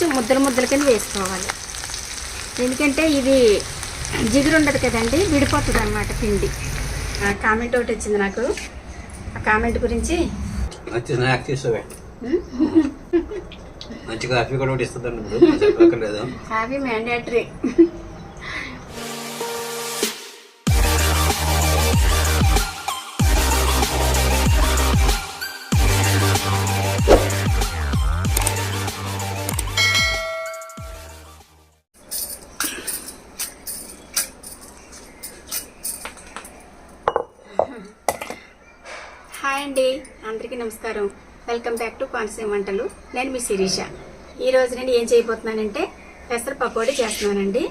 కొంచెం ముద్దలు ముద్దల కింద వేసుకోవాలి. ఎందుకంటే ఇది జిగురు ఉండదు కదండి విడిపోతుంది అనమాట పిండి కామెంట్ ఒకటి వచ్చింది నాకు. ఆ కామెంట్ గురించి మంచి కాఫీ కూడా ఒకటి ఇస్తుందండి happy mandatory. Welcome back to Konaseema Vantalu. నేను మీ శిరీష. ఈరోజు నేను ఏం చేయబోతున్నానంటే పెసర పకోడీ చేస్తున్నానండి.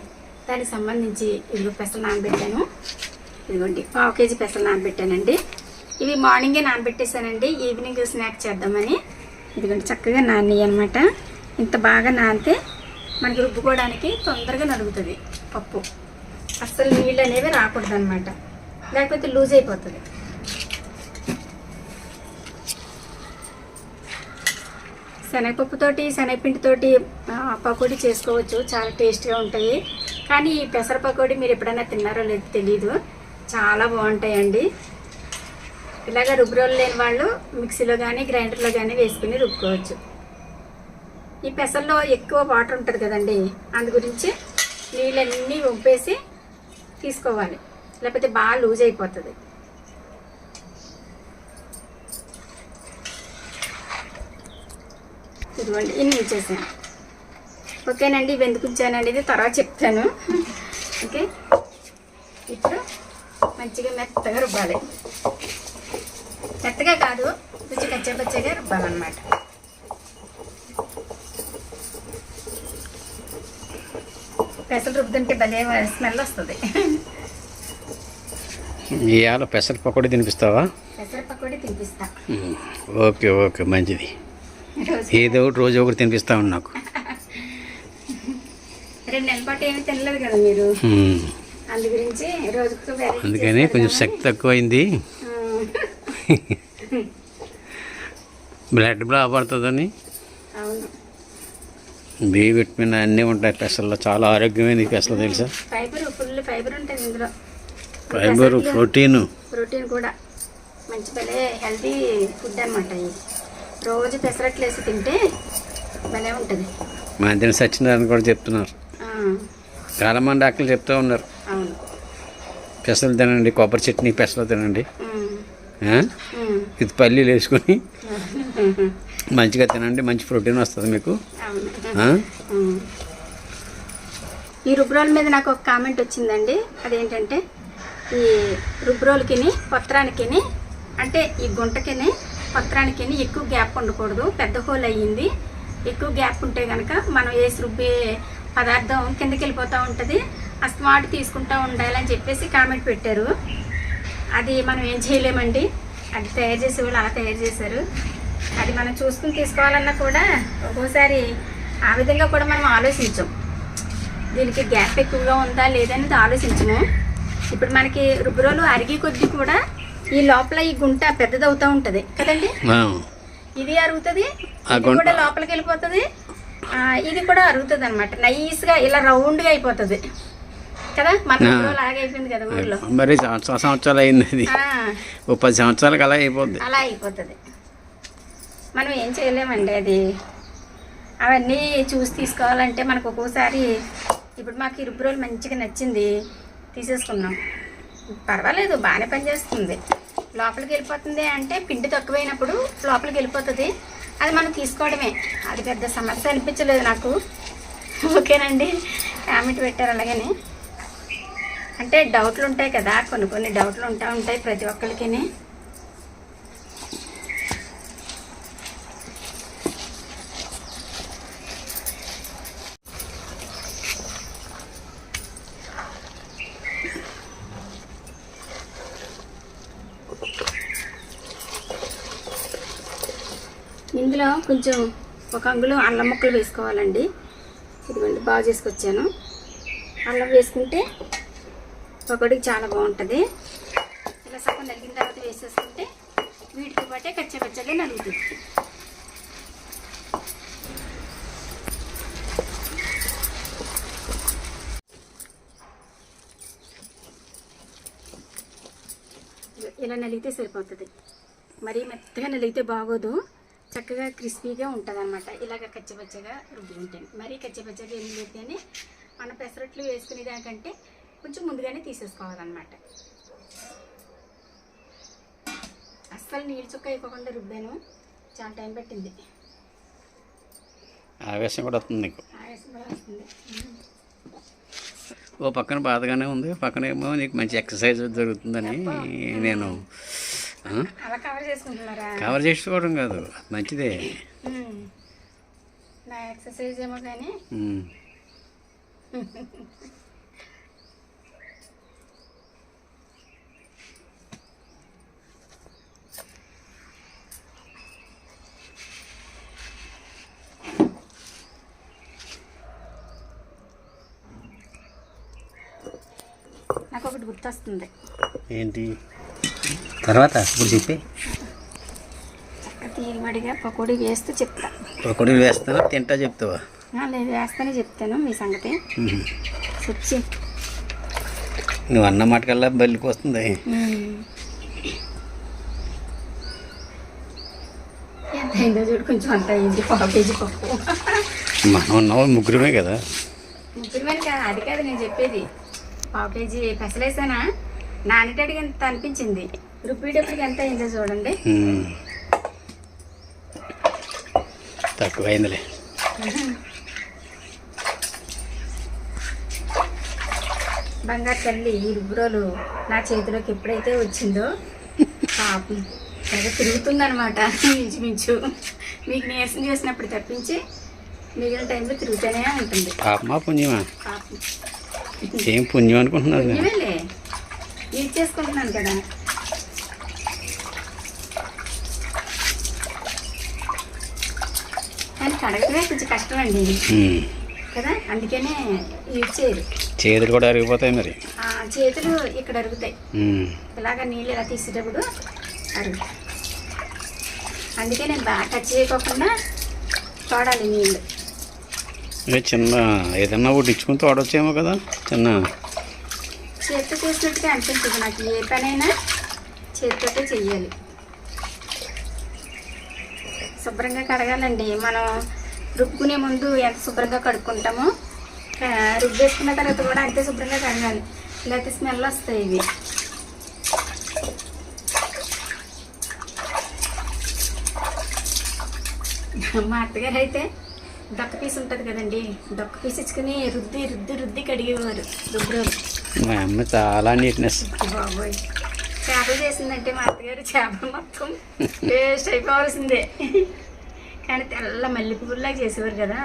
దానికి సంబంధించి ఇదిగో పెసలు నానబెట్టాను. ఇదిగోండి పావు కేజీ పెసలు నానబెట్టానండి. ఇవి మార్నింగే నానబెట్టేసానండి ఈవినింగ్ స్నాక్ చేద్దామని. ఇదిగోండి చక్కగా నాని అనమాట ఇంత బాగా నానితే మనకి రుబ్బుకోవడానికి తొందరగా నలుగుతుంది పప్పు. అస్సలు నీళ్ళు అనేవి రాకూడదు అనమాట లేకపోతే లూజ్ అయిపోతుంది. శనగపప్పుతోటి శనగపిండితోటి ఆ, పకోడీ చేసుకోవచ్చు. చాలా టేస్ట్గా ఉంటాయి కానీ ఈ పెసర పకోడీ మీరు ఎప్పుడైనా తిన్నారో లేదో తెలీదు. చాలా బాగుంటాయండి. ఇలాగ రుబ్బురోలు లేని వాళ్ళు మిక్సీలో కానీ గ్రైండర్లో కానీ వేసుకుని రుబ్బుకోవచ్చు. ఈ పెసల్లో ఎక్కువ వాటర్ ఉంటుంది కదండి. అందు గురించి నీళ్ళన్నీ వంపేసి తీసుకోవాలి. లేకపోతే బాగా లూజ్ అయిపోతుంది. ఇదిగోండి ఇన్ని ఉంచేసాను ఓకేనండి ఇవి ఎందుకు ఉంచానండి ఇది తర్వాత చెప్తాను. ఓకే? ఇప్పుడు మంచిగా మెత్తగా రుబ్బాలి. మెత్తగా కాదు కొంచెం కచ్చపచ్చగా రుబ్బాలన్నమాట. పెసలు రుబ్బుతుంటే భలే స్మెల్ వస్తుంది. ఇవాళ పెసర పకోడీ తినిపిస్తావా? పెసర పకోడీ తినిపిస్తా. ఓకే ఓకే మంచిది. ఏదో ఒకటి రోజు ఒకటి నాకు. గురించి రోజుకు variety అందుకని కొంచెం. శక్తి తక్కువైంది. బ్లడ్ బ్లా పడుతుందని బి విటమిన్ అన్నీ ఉంటాయి. పెసల్లో చాలా ఆరోగ్యమైన పెసలు తెలుసా? ఫైబర్ ఫుల్ ఫైబర్ ఉంటుంది ఇందులో. Fibre protein. ప్రోటీన్ కూడా. మంచి హెల్తీ ఫుడ్ అనమాట ఇది. రోజు పెసరట్లు వేసి తింటే భలే ఉంటుంది. మధ్యన సత్యనారాయణ కూడా చెప్తున్నారు. ఆ, చాలా మంది డాక్టర్లు చెప్తూ ఉన్నారు. అవును. పెసలు తినండి కొబ్బరి చట్నీ పెసలు తినండి. ఇది పల్లీలు వేసుకొని మంచిగా తినండి మంచి ప్రోటీన్ వస్తుంది మీకు. ఈ రుబ్రోల్ మీద నాకు ఒక కామెంట్ వచ్చిందండి. అదేంటంటే ఈ రుబ్రోల్కిని పత్రానికిని అంటే ఈ గుంటకిని పత్రానికిని ఎక్కువ గ్యాప్ ఉండకూడదు. పెద్ద హోల్ అయ్యింది. ఎక్కువ గ్యాప్ ఉంటే కనుక మనం వేసి రుబ్బే పదార్థం కిందకి వెళ్ళిపోతూ ఉంటుంది. అస్తమాటు తీసుకుంటూ ఉండాలని చెప్పేసి కామెంట్ పెట్టారు. అది మనం ఏం చేయలేమండి. అది తయారు చేసే వాళ్ళు అలా తయారు చేశారు. అది మనం చూసుకుని తీసుకోవాలన్నా కూడా ఒక్కోసారి ఆ విధంగా కూడా మనం ఆలోచించం. దీనికి గ్యాప్ ఎక్కువగా ఉందా లేదనేది ఆలోచించము. ఇప్పుడు మనకి రుబ్బురోలు అరిగి కొద్దీ కూడా ఈ లోపల ఈ గుంట పెద్దదవుతూ ఉంటుంది. కదండి. ఇది అరుగుతుంది కూడా లోపలికి వెళ్ళిపోతుంది ఇది కూడా అరుగుతుంది అనమాట నైస్గా ఇలా రౌండ్గా అయిపోతుంది. కదా? మన కదా ఊళ్ళో మరి సంవత్సరం సంవత్సరాలు అయింది అది. ఆ, ఓ పది సంవత్సరాలకు అలా అయిపోద్ది. అలా అయిపోతుంది. మనం ఏం చేయలేమండి అది. అవన్నీ చూసి తీసుకోవాలంటే మనకు ఒక్కోసారి ఇప్పుడు మాకు రుబ్బురోలు మంచిగా నచ్చింది. తీసేసుకున్నాం. పర్వాలేదు బాగానే పనిచేస్తుంది. లోపలికి వెళ్ళిపోతుంది అంటే పిండి తక్కువైనప్పుడు లోపలికి వెళ్ళిపోతుంది. అది మనం తీసుకోవడమే. అది పెద్ద సమస్య అనిపించలేదు నాకు. ఓకేనండి. కామెంట్ పెట్టారు అలాగని. అంటే డౌట్లు ఉంటాయి కదా కొన్ని కొన్ని డౌట్లు ఉంటా ఉంటాయి ప్రతి ఒక్కరికి ఇందులో కొంచెం ఒక అంగుళం అల్లం ముక్కలు వేసుకోవాలండి. ఇదిగోండి బాగా చేసుకొచ్చాను. అల్లం వేసుకుంటే పకోడీకి చాలా బాగుంటుంది. ఇలా సగం నలిగిన తర్వాత వేసేసుకుంటే వీటితో పాటే కచ్చ కచ్చగా నలుగుతుంది ఇలా నలిగితే సరిపోతుంది. మరీ మెత్తగా నలిగితే బాగోదు. చక్కగా క్రిస్పీగా ఉంటుంది అనమాట ఇలాగ కచ్చపచ్చగా రుబ్బి ఉంటాను మరీ కచ్చపచ్చగా ఏం లేదు కానీ మన పెసరట్లు వేసుకునే దానికంటే కొంచెం ముందుగానే తీసేసుకోవాలన్నమాట. అస్సలు నీళ్ళు చుక్క వేయకుండా రుబ్బాను. చాలా టైం పట్టింది. ఆవేశం కూడా వస్తుంది నీకు. ఆయాసం కూడా వస్తుంది. ఓ పక్కన బాధగానే ఉంది. పక్కన ఏమో నీకు మంచి ఎక్సర్సైజ్ జరుగుతుందని నేను కవర్ చేసుకోవడం కాదు మంచిదే. నా ఎక్సర్సైజ్ ఏమో కానీ. నాకు ఒకటి గుర్తొస్తుంది. ఏంటి? తర్వాత ఇప్పుడు చెప్పి. తీరుబడిగా పకోడీ వేస్తూ చెప్తా. పకోడీ వేస్తావా? తింటా చెప్తావా? లేదు వేస్తానే చెప్తాను మీ సంగతి. వచ్చి నువ్వు అన్న మాటకల్లా బల్లికి వస్తుంది. చూడు కొంచెం అంత అయింది పావు కేజీ పప్పు. మనం ఉన్నావు? ముగ్గురమే కదా. ముగ్గురు మరి కాదు అది కాదు నేను చెప్పేది. పావు కేజీ పెసలేసానా? నానేటడికి ఎంత అనిపించింది. రుబ్బేటప్పటికి ఎంత అయిందో చూడండి. తక్కువైందిలే. బంగారు తల్లి ఈ రుబ్బురోలు నా చేతిలోకి ఎప్పుడైతే వచ్చిందో పాపం. తెగ తిరుగుతుందనమాట ఇంచుమించు. మీకు నీరసం చేసినప్పుడు తప్పించి మిగిలిన టైంలో తిరుగుతూనే ఉంటుంది. పాపమా పుణ్యమా? ఏం పుణ్యం అనుకుంటున్నాను చేసుకుంటున్నాను కదా? కానీ కడగటమే కొంచెం కష్టం అండి. కదా? అందుకనే యూజ్ చేయరు. చేతులు కూడా అరిగిపోతాయి మరి. ఆ చేతులు ఇక్కడ అరుగుతాయి. ఇలాగ నీళ్ళు ఇలా తీసేటప్పుడు అరుగు అందుకే నేను బాగా టచ్ చేయకోకుండా తోడాలి నీళ్ళు. చిన్న ఏదన్నా ఒకటి ఇచ్చుకుని తోడొచ్చేమో కదా చిన్న. చేతితో చేసినట్టుగా అనిపించదు. నాకు ఏ పనైనా చేతితోటే చెయ్యాలి. శుభ్రంగా కడగాలండి. మనం రుబ్బుకునే ముందు ఎంత శుభ్రంగా కడుక్కుంటామో రుబ్బేసుకున్న తర్వాత కూడా అంతే శుభ్రంగా కడగాలి. లేకపోతే స్మెల్ వస్తాయి ఇవి. మా అత్తగారు అయితే దొక్క పీస్ ఉంటుంది కదండి దొక్క పీస్ ఇచ్చుకుని రుద్ది రుద్ది రుద్ది కడిగేవారు రుబ్బురోలు. మా అమ్మ చాలా నీట్నెస్. బాబోయ్. చేపలు చేసిందంటే మా అత్తగారు చేపలు మొత్తం వేస్ట్ అయిపోవాల్సిందే. కానీ తెల్ల మల్లె చేసేవారు కదా.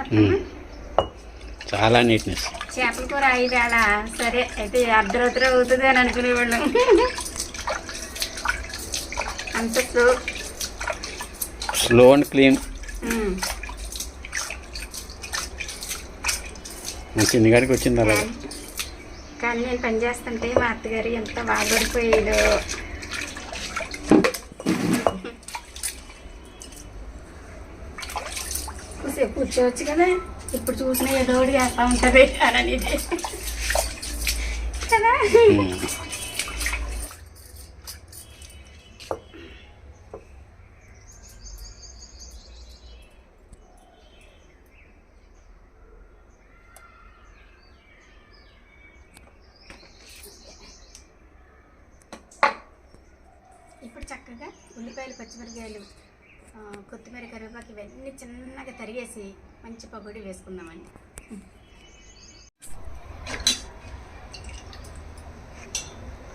చాలా నీట్నెస్ చేపల కూర ఐదేళ సరే అయితే అర్ధరాత్రి అవుతుంది అని అనుకునేవాళ్ళం. అంత slow slow and clean um. మా చిన్నగాడికి వచ్చింది అలా కానీ నేను పని చేస్తుంటే మా అత్తగారు ఎంత బాధపడిపోయాడో కూసేపు కదా ఇప్పుడు చూసిన ఏదో ఒకటి చేస్తూ ఉంటుంది అని కదా ఉమ్. ఇప్పుడు చక్కగా ఉల్లిపాయలు పచ్చిమిరకాయలు ఆ, కొత్తిమీర కరివేపాకు ఇవన్నీ చిన్నగా తరిగేసి పొడి వేసుకుందామండి.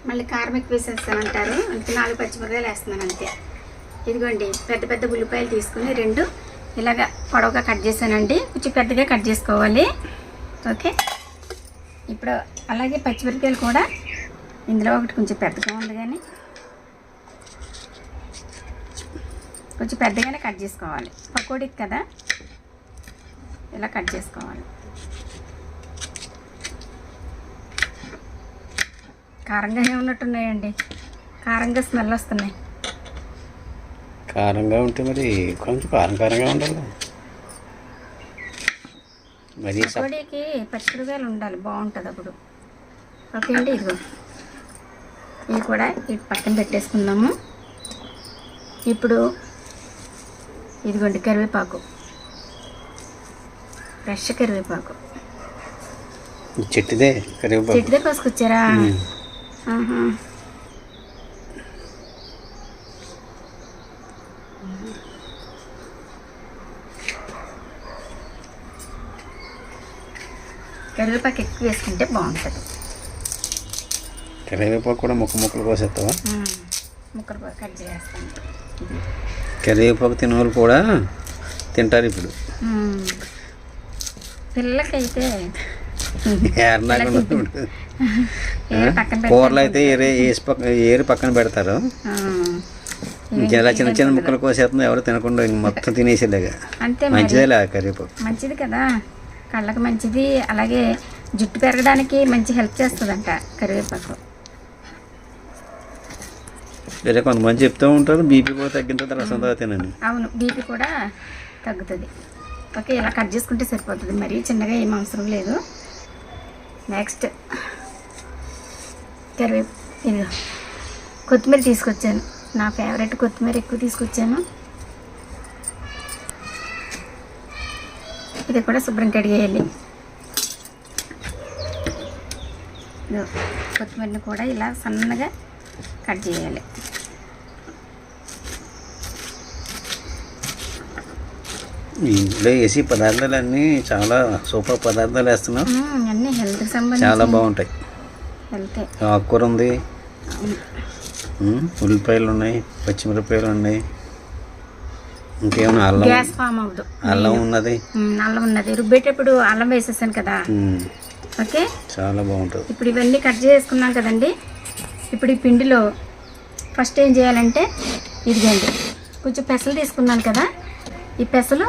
మళ్ళీ కారం ఎక్కువ వేసేస్తామంటారు అందుకే నాలుగు పచ్చిమిరకాయలు వేస్తున్నాను అంతే. ఇదిగోండి పెద్ద పెద్ద ఉల్లిపాయలు తీసుకుని రెండు ఇలాగ పొడవుగా కట్ చేశానండి. కొంచెం పెద్దగా కట్ చేసుకోవాలి. ఓకే. ఇప్పుడు అలాగే పచ్చిమిరకాయలు కూడా ఇందులో ఒకటి కొంచెం పెద్దగా ఉంది కానీ కొంచెం పెద్దగానే కట్ చేసుకోవాలి. పకోడీకి కదా? ఇలా కట్ చేసుకోవాలి? కారంగానే ఉన్నట్టున్నాయండి కారంగా స్మెల్ వస్తున్నాయి. కారంగా ఉంటే మరి కొంచెం కారం కారంగా ఉండాలి మరి పకోడీకి పచ్చిమిరకాయలు ఉండాలి బాగుంటుంది అప్పుడు. ఓకే అండి ఇదిగో. ఇవి కూడా ఇటు పక్కన పెట్టేసుకుందాము. ఇప్పుడు ఇదిగోండి కరివేపాకు. ఫ్రెష్ కరివేపాకు చెట్టుదే కరివేపాకు. చెట్టుదే కోసుకొచ్చారా. కరివేపాకు ఎక్కువ వేసుకుంటే బాగుంటుంది. కరివేపాకు కూడా ముక్క ముక్కలు కోసేస్తావా. ముక్కలు కట్ చేస్తాను కరివేపాకు తినవాళ్ళు కూడా తింటారు ఇప్పుడు. పెడతారు. కూరలు అయితే ఏరే వేసి పక్క ఏరి పక్కన పెడతారు. ఇలా చిన్న చిన్న ముక్కలు కోసేస్తుంది ఎవరు తినకుండా మొత్తం తినేసేలాగా. అంతే మంచిదేలే కరివేపాకు మంచిది కదా. కళ్ళకి మంచిది. అలాగే జుట్టు పెరగడానికి మంచి హెల్ప్ చేస్తుందంట కరివేపాకు. వేరే కొంతమంది చెప్తూ ఉంటారు బీపీ కూడా తగ్గిన తర్వాత రసం అవును బీపీ కూడా తగ్గుతుంది. ఓకే ఇలా కట్ చేసుకుంటే సరిపోతుంది. మరీ చిన్నగా ఏం అవసరం లేదు. నెక్స్ట్ కరివేపు కొత్తిమీర తీసుకొచ్చాను. నా ఫేవరెట్ కొత్తిమీర ఎక్కువ తీసుకొచ్చాను. ఇది కూడా శుభ్రం కడిగేయాలి. కొత్తిమీరని కూడా ఇలా సన్నగా కట్ చేయాలి. ఇంట్లో వేసి పదార్థాలన్నీ చాలా సూపర్ పదార్థాలు వేస్తున్నాం. అన్నీ హెల్త్కి చాలా సంబంధించి బాగుంటాయి వెళ్తే ఆకుకూర ఉంది. ఉల్లిపాయలు ఉన్నాయి పచ్చిమిరపకాయలు ఉన్నాయి. ఇంకేమైనా అల్లం? గ్యాస్ ఫామ్ అవ్వదు. అల్లం ఉన్నది. అల్లం ఉన్నది. రుబ్బేటప్పుడు అల్లం వేసేసాను కదా. ఓకే? చాలా బాగుంటుంది. ఇప్పుడు ఇవన్నీ కట్ చేసుకున్నాం కదండి. ఇప్పుడు ఈ పిండిలో ఫస్ట్ ఏం చేయాలంటే ఇదిగోండి. కొంచెం పెసలు తీసుకున్నాను కదా. ఈ పెసలు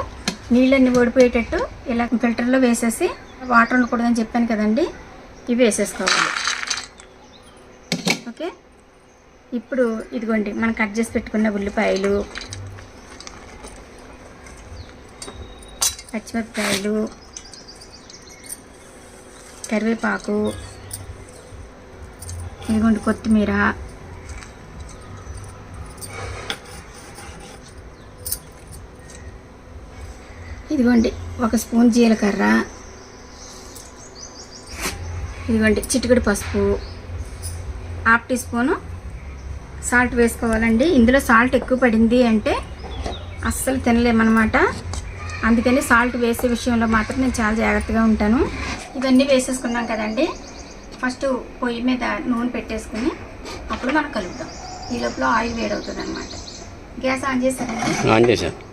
నీళ్ళన్నీ ఓడిపోయేటట్టు ఇలా ఫిల్టర్లో వేసేసి వాటర్ ఉండకూడదని చెప్పాను కదండి ఇవి వేసేసుకోవాలి. ఓకే? ఇప్పుడు ఇదిగోండి మనం కట్ చేసి పెట్టుకున్న ఉల్లిపాయలు పచ్చిమిరపకాయలు కరివేపాకు ఇదిగోండి కొత్తిమీర ఇదిగోండి ఒక స్పూన్ జీలకర్ర ఇదిగోండి చిటికడి పసుపు హాఫ్ టీ స్పూను సాల్ట్ వేసుకోవాలండి. ఇందులో సాల్ట్ ఎక్కువ పడింది అంటే అస్సలు తినలేమన్నమాట. అందుకని సాల్ట్ వేసే విషయంలో మాత్రం నేను చాలా జాగ్రత్తగా ఉంటాను. ఇవన్నీ వేసేసుకున్నాం కదండి. ఫస్ట్ పొయ్యి మీద నూనె పెట్టేసుకుని అప్పుడు మనం కలుపుతాం. ఈ లోపల ఆయిల్ వేడవుతుంది అనమాట గ్యాస్ ఆన్ చేశారండి? ఆన్ చేశాను.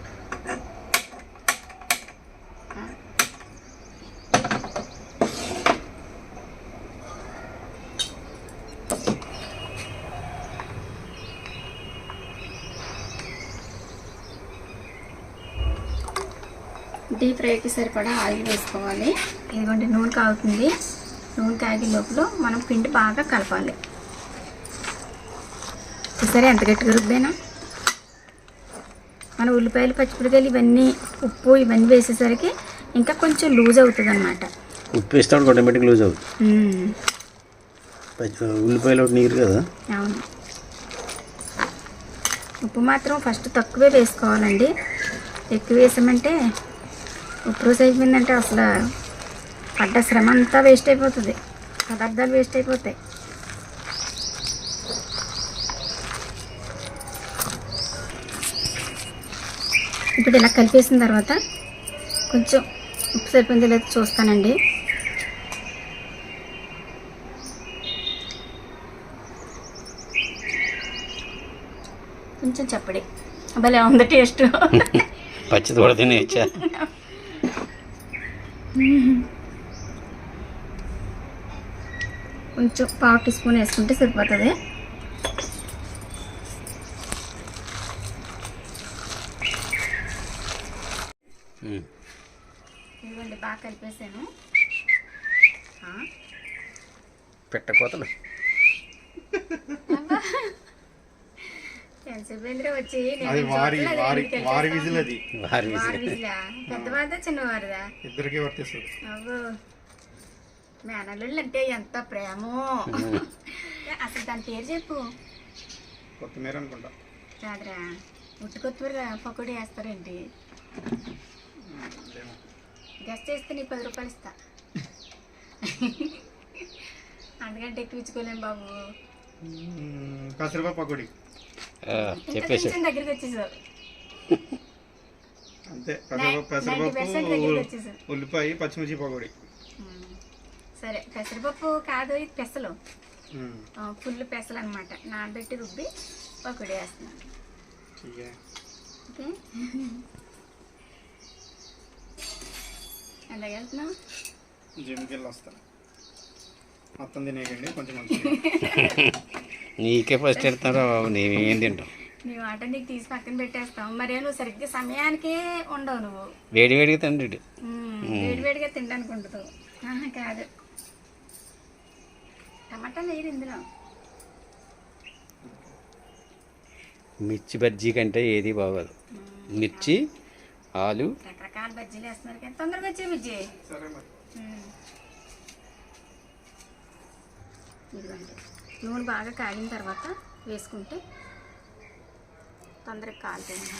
డీప్ ఫ్రైకి సరిపడా ఆయిల్ వేసుకోవాలి. ఇదిగోండి నూనె కాగుతుంది. నూనె కాగే లోపల మనం పిండి బాగా కలపాలి. చూసారా ఎంత గట్టిగా రుబ్బేనా? మన ఉల్లిపాయలు పచ్చిమిరకాయలు ఇవన్నీ ఉప్పు ఇవన్నీ వేసేసరికి ఇంకా కొంచెం లూజ్ అవుతుంది అనమాట ఉప్పు వేస్తే ఆటోమేటిక్ లూజ్ అవుతుంది. ఉల్లిపాయలు నీరు కదా? అవును. ఉప్పు మాత్రం ఫస్ట్ తక్కువే వేసుకోవాలండి. ఎక్కువ వేసామంటే ఉప్పు రోజు అయిపోయిందంటే అసలు పడ్డ శ్రమ అంతా వేస్ట్ అయిపోతుంది. పదార్థాలు వేస్ట్ అయిపోతాయి. ఇప్పుడు ఇలా కలిపేసిన తర్వాత కొంచెం ఉప్పు సరిపోయిందో లేదో చూస్తానండి. కొంచెం చప్పడి. భలే ఉంది టేస్ట్. పచ్చిది కూడా తినేయచ్చా? కొంచెం పావు టీ స్పూన్ వేసుకుంటే సరిపోతుంది. ఉమ్. ఇదిగోండి బాగా కలిపేసాను. ఆ, పెట్టకోతలు అయిందిరా వచ్చి. నేను అది వారి వారి. విజిల్ అది. వారి విజిలా? పెద్దవారిదా చిన్నవారిదా ఇద్దరికి వర్తిస్తుంది. అవ్వు మేనల్లుళ్ళు అంటే ఎంత ప్రేమో. అసలు దాని పేరు చెప్పు. కొత్తిమీర అనుకుంటా. కాదురా. ఉట్టు కొత్తిమీర పకోడీ వేస్తారేంటి? ఏమో. గెస్ట్ చేస్తే నీకు పది రూపాయలు ఇస్తా. అందుకంటే ఎక్కువ ఇచ్చుకోలేం బాబు. పెసరపప్పు పకోడి. చెప్పేసి. దగ్గరికి వచ్చేసావు. అంతే పెసరపప్పు 90% దగ్గరికి వచ్చేసావు. పెసరపప్పు ఉల్లిపాయ పచ్చిమిర్చి పకోడి. సరే పెసరపప్పు కాదు ఇది పెసలు. ఫుల్ పెసలు అనమాట నానబెట్టి రుబ్బి పకోడీ వేస్తున్నాను. ఓకే. వెళ్తున్నావు? జిమ్కి వెళ్ళి వస్తాను మొత్తం తినేయండి కొంచెం మంచి నీకే ఫస్ట్ వెళ్తారా బాబు? నేనేం తింటాం? నీ మాట నీకు తీసి పక్కన పెట్టేస్తాం. మరే నువ్వు సరిగ్గా సమయానికే ఉండవు నువ్వు. వేడి వేడిగా తండ్రి ఉమ్, వేడివేడిగా తినడానికి ఉండదు ఆహా, కాదు. టమాటా లేదు ఇందులో. మిర్చి బజ్జీ కంటే ఏది బాగోదు. మిర్చి ఆలు. రకరకాల బజ్జీలు వేస్తున్నారు కానీ తొందరగా వచ్చే బుజ్జి. ఇదిగోండి. నూనె బాగా కాగిన తర్వాత వేసుకుంటే తొందరగా కాలుతుంది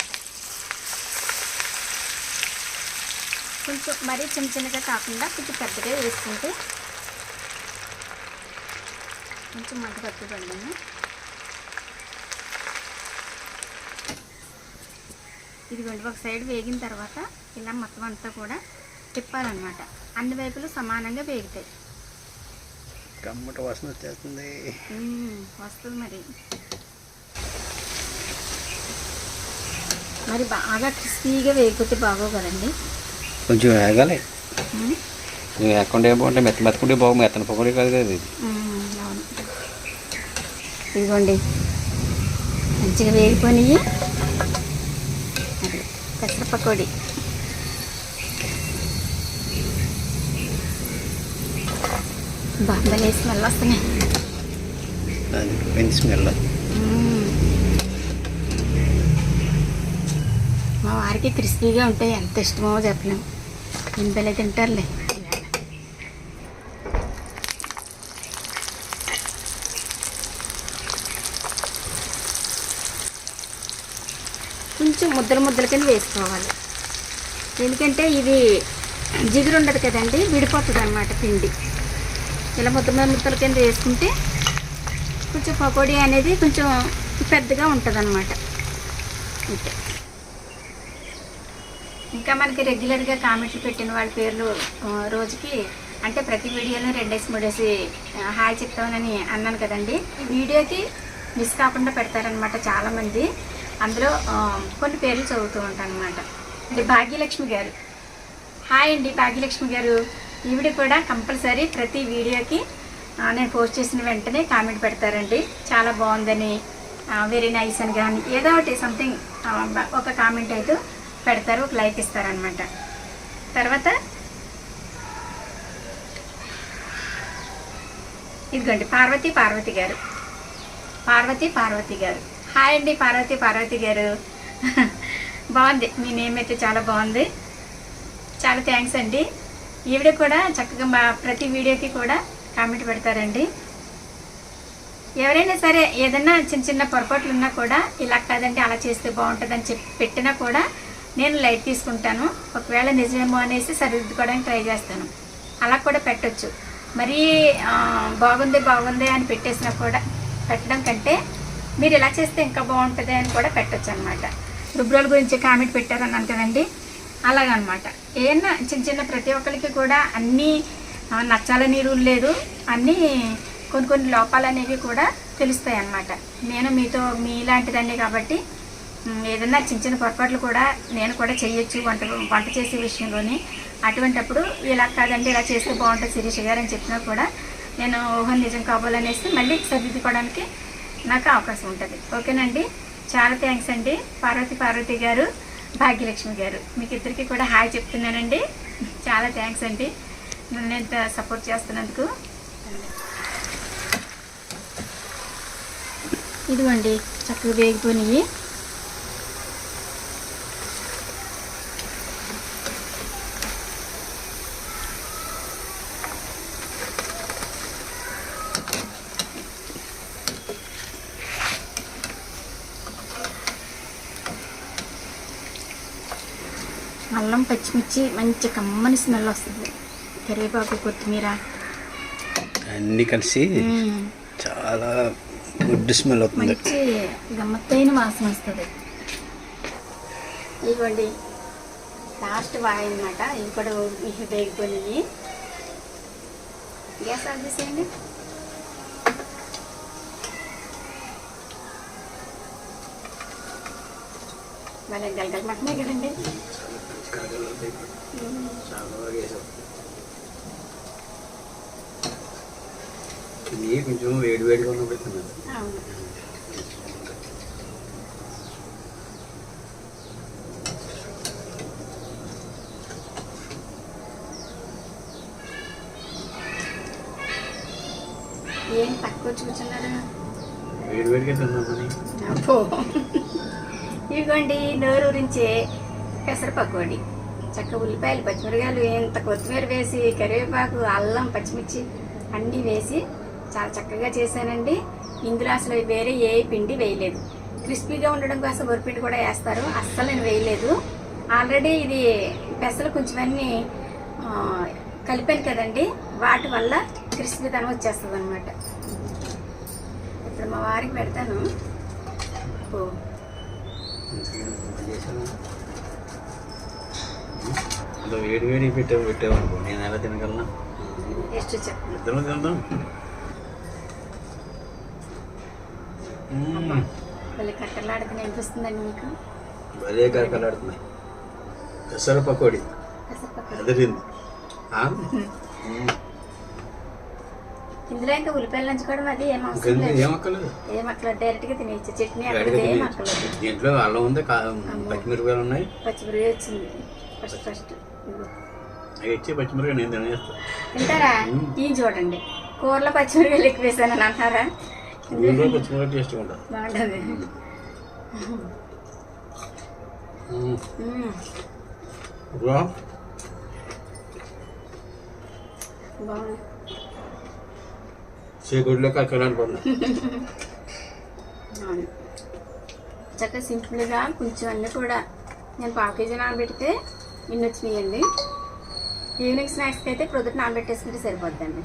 కొంచెం మరీ చిన్న చిన్నగా కాకుండా కొంచెం పెద్దగా వేసుకుంటే కొంచెం మంట తక్కువ పడింది ఇదిగోండి ఒక సైడ్ వేగిన తర్వాత ఇలా మొత్తం అంతా కూడా తిప్పాలన్నమాట. అన్ని వైపులు సమానంగా వేగుతాయి. కమ్మట వాసన వచ్చేస్తుంది. వస్తుంది మరి. మరి బాగా క్రిస్పీగా వేగిపోతే బాగో కదండి. కొంచెం వేగాలి. వేయకుండా ఏం బాగుంటాయి? మెత్త మెత్తకుంటే బాగు మెత్తన పొగడి కాదు కదా ఇది. ఇదిగోండి. మంచిగా వేగిపోయి అది పెసర పకోడీ. బాగా స్మెల్ వస్తున్నాయి. మంచి స్మెల్. మా వారికి క్రిస్పీగా ఉంటాయి ఎంత ఇష్టమో చెప్పలేం. ఇంతలే తింటారులే. కొంచెం ముద్దలు ముద్దల కింద వేసుకోవాలి. ఎందుకంటే ఇది జిగురు ఉండదు కదండి విడిపోతుంది అనమాట పిండి. ఇలా ముద్ద ముద్దల కింద వేసుకుంటే కొంచెం పకోడీ అనేది కొంచెం పెద్దగా ఉంటుంది అనమాట అంతే ఇంకా మనకి రెగ్యులర్గా కామెంట్లు పెట్టిన వాళ్ళ పేర్లు రోజుకి అంటే ప్రతి వీడియోలో రెండేసి మూడేసి హాయ్ చెప్తామని అన్నాను కదండి. ఈ వీడియోకి మిస్ కాకుండా పెడతారనమాట చాలామంది. అందులో కొన్ని పేర్లు చదువుతూ ఉంటాను అనమాట అంటే భాగ్యలక్ష్మి గారు. హాయ్ అండి భాగ్యలక్ష్మి గారు. ఈవిడ కూడా కంపల్సరీ ప్రతి వీడియోకి నేను పోస్ట్ చేసిన వెంటనే కామెంట్ పెడతారండి. చాలా బాగుందని వెరీ నైస్ అని కానీ ఏదో ఒకటి సంథింగ్ ఒక కామెంట్ అయితే పెడతారు ఒక లైక్ ఇస్తారనమాట తర్వాత ఇదిగోండి పార్వతి పార్వతి గారు. పార్వతి పార్వతి గారు. హాయ్ అండి పార్వతి పార్వతి గారు. బాగుంది మీ నేమ్ అయితే చాలా బాగుంది. చాలా థ్యాంక్స్ అండి. ఈవిడ కూడా చక్కగా మా ప్రతి వీడియోకి కూడా కామెంట్ పెడతారండి. ఎవరైనా సరే ఏదైనా చిన్న చిన్న పొరపాట్లు ఉన్నా కూడా ఇలా కాదండి అలా చేస్తే బాగుంటుందని చెప్పి పెట్టినా కూడా నేను లైట్ తీసుకుంటాను. ఒకవేళ నిజమేమో అనేసి సరిదిద్దుకోవడానికి ట్రై చేస్తాను. అలా కూడా పెట్టచ్చు. మరీ బాగుంది బాగుంది అని పెట్టేసినా కూడా పెట్టడం కంటే మీరు ఇలా చేస్తే ఇంకా బాగుంటుంది అని కూడా పెట్టచ్చు అనమాట రుబ్రోల గురించి కామెంట్ పెట్టారన్నాను కదండి. అలాగనమాట. ఏమన్నా చిన్న చిన్న ప్రతి ఒక్కరికి కూడా అన్నీ నచ్చాలని రూల్ లేదు. అన్నీ కొన్ని కొన్ని లోపాలు అనేవి కూడా తెలుస్తాయి అన్నమాట నేను మీతో మీలాంటిదాన్ని కాబట్టి ఏదైనా ఏదన్నా చిన్న చిన్న పొరపాట్లు కూడా నేను కూడా చేయొచ్చు వంట వంట చేసే విషయంలోని. అటువంటప్పుడు ఇలా కాదండి ఇలా చేస్తే బాగుంటుంది శిరీష్ గారు అని చెప్పినా కూడా నేను ఊహం నిజం కావాలనేసి మళ్ళీ సరిదిద్దుకోవడానికి నాకు అవకాశం ఉంటుంది. ఓకేనండి? చాలా థ్యాంక్స్ అండి. పార్వతి పార్వతి గారు భాగ్యలక్ష్మి గారు. మీకు ఇద్దరికి కూడా హాయ్ చెప్తున్నానండి. చాలా థ్యాంక్స్ అండి. నన్ను ఎంత సపోర్ట్ చేస్తున్నందుకు. ఇదిగోండి చక్కగా వేగిపోయినాయి అల్లం పచ్చిమిర్చి మంచి కమ్మని స్మెల్ వస్తుంది. కరివేపాకు కొత్తిమీర. అన్నీ కలిసి. చాలా గుడ్ స్మెల్ అవుతుంది మంచి గమ్మత్తైన వాసన వస్తుంది. ఇవ్వండి లాస్ట్ వాయి అనమాట ఇవి కూడా వేగిపోయినాయి గ్యాస్ ఆఫ్ చేసేయండి. భలే గలగలమంటున్నాయి కదండి ఇది కొంచెం వేడి వేడిగా ఉన్నప్పుడు తిన్నాను ఏం తక్కువ కూర్చున్నారు వేడి వేడిగా తిన్నామని. అబ్బో. ఇదిగోండి నోరు గురించే పెసర పకోడీ చక్క ఉల్లిపాయలు పచ్చిమిరకాయలు ఇంత కొత్తిమీర వేసి కరివేపాకు అల్లం పచ్చిమిర్చి అన్నీ వేసి చాలా చక్కగా చేశానండి. ఇందులో అసలు వేరే ఏ పిండి వేయలేదు. క్రిస్పీగా ఉండడం కోసం వరిపిండి కూడా వేస్తారు. అస్సలు నేను వేయలేదు. ఆల్రెడీ ఇది పెసలు కొంచెమన్నీ కలిపాను కదండి. వాటి వల్ల క్రిస్పీతనం వచ్చేస్తుంది అనమాట ఇప్పుడు మా వారికి పెడతాను. ఓ అదో వేడి వేడి పెట్టావు పెట్టావు అనుకో. నేను ఎలా తినగలనా? ఇద్దరం తిందాం. భలే కరకలాడుతున్నాయి. పెసర పకోడీ? మ్మ్. ఇందులో ఇంకా ఉల్లిపాయలు నంచుకోవడం అది ఏం అవసరం ఇంకెందుకు? లేదు. ఏం అక్కర్లేదు. ఏం అట్లా డైరెక్ట్గా తినేయచ్చు. చట్నీ దీంట్లో అల్లం ఉంది పచ్చిమిరపకాయలు ఉన్నాయి. పచ్చిమిరపకాయ వచ్చింది. ఫస్ట్ ఫస్ట్ ఇచ్చి పచ్చిమిరపకాయ నేను తినేస్తాను తింటారా? మ్మ్. ఈ చూడండి. కూరలో పచ్చిమిరపకాయలు ఎక్కువ వేసానని అంటారా ఉంటుంది బాగుంటుంది. బాగుంది. చక్కగా సింపుల్గా కొంచెం అన్నీ కూడా నేను పావు కేజీ నానబెడితే ఇన్ని వచ్చినాయండి. ఈవినింగ్ స్నాక్స్కి అయితే ప్రొద్దుట నానబెట్టేసుకుంటే సరిపోద్దండి.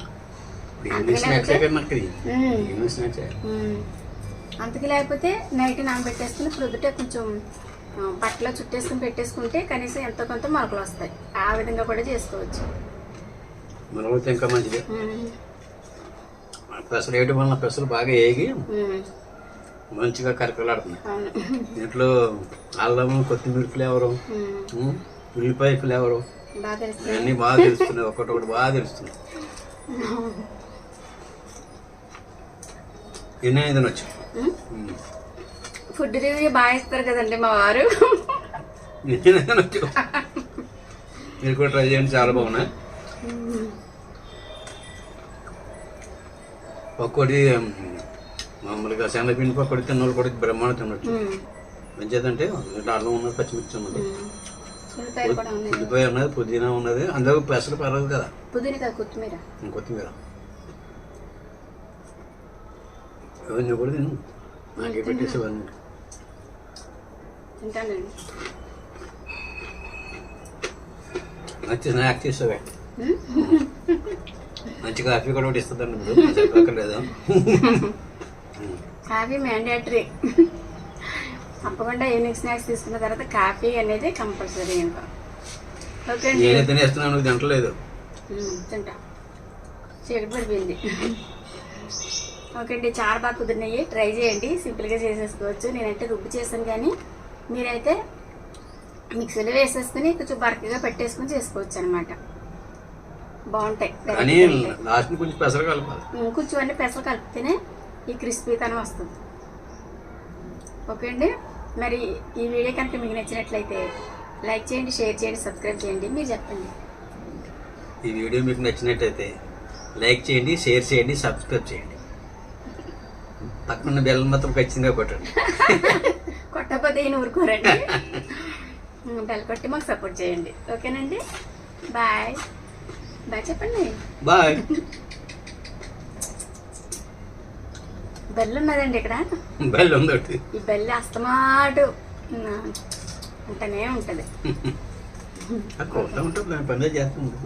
అంతకి లేకపోతే నైట్ నానబెట్టేసుకుని ప్రొద్దుటే కొంచెం బట్టలో చుట్టేసుకుని పెట్టేసుకుంటే కనీసం ఎంతో కొంత మొలకలు వస్తాయి. ఆ విధంగా కూడా చేసుకోవచ్చు. ఇంకా మంచిది. పెసలు వేయడం వల్ల పెసలు బాగా మ్మ్. మంచిగా కరకలాడుతున్నాయి అవును. దీంట్లో అల్లం కొత్తిమీర ఫ్లేవరు. ఉమ్, ఉల్లిపాయ ఫ్లేవరు ఇవన్నీ బాగా తెలుస్తున్నాయి ఒకటొకటి బాగా తెలుస్తున్నాయి. ఎన్ని మ్మ్. ఉమ్. ఫుడ్ రివ్యూ బాగా ఇస్తారు కదండి మా వారు. తినొచ్చు మీరు కూడా ట్రై చేయండి చాలా బాగున్నాయి. ఉమ్, మామూలుగా శనగపిండి పకోడి తిన్న వాళ్ళు కూడా బ్రహ్మాండం తినొచ్చు. మంచిదంటే దీంట్లో ఉన్నది పచ్చిమిర్చి ఉన్నది. ఉల్లిపాయ ఉన్నది పుదీనా ఉన్నది. అందులో పెసలు పర్లేదు కదా. పుదీనా కాదు కొత్తిమీర. కొత్తిమీర. ఇవన్నీ కూడా తిను. నాకే పెట్టేసి ఇవన్నీ తింటానండి మంచి స్నాక్ చేసావే. మంచి కాఫీ కూడా ఒకటి ఇస్తుందండి చెప్పక్కర్లేదు కాఫీ మ్యాండేటరీ. తప్పకుండా ఈవినింగ్ స్నాక్స్ తీసుకున్న తర్వాత కాఫీ అనేది కంపల్సరీ ఇంకా ఓకే అండి. తింటలేదు తింటా. చీకటి పడిపోయింది. ఓకే అండి చాలా బాగా కుదిరినాయి. ట్రై చేయండి సింపుల్గా చేసేసుకోవచ్చు. నేనైతే రుబ్బు చేశాను కానీ మీరైతే మిక్సీలో వేసేసుకుని కొంచెం బరకగా పెట్టేసుకుని చేసుకోవచ్చు అనమాట బాగుంటాయి. కలపాలి. కొంచెం అన్ని పెసలు కలిపితేనే ఈ క్రిస్పీతనం వస్తుంది. ఓకే అండి. మరి ఈ వీడియో కనుక మీకు నచ్చినట్లయితే లైక్ చేయండి షేర్ చేయండి సబ్స్క్రైబ్ చేయండి. మీరు చెప్పండి. ఈ వీడియో మీకు నచ్చినట్టయితే లైక్ చేయండి షేర్ చేయండి సబ్స్క్రైబ్ చేయండి. పక్కన బెల్ మాత్రం ఖచ్చితంగా కొట్టండి. కొట్టకపోతే ఈయన ఊరుకోరండి? బెల్ కొట్టి మాకు సపోర్ట్ చేయండి. ఓకేనండి? బాయ్. బాయ్ చెప్పండి. బాయ్. బెల్ ఉన్నదండి ఇక్కడ. బెల్ ఉంది ఒకటి ఈ బెల్ అస్తమాటు ఉంటూనే ఉంటుంది. ఆ కోరుతా ఉంటే దాని పని చేస్తుంది.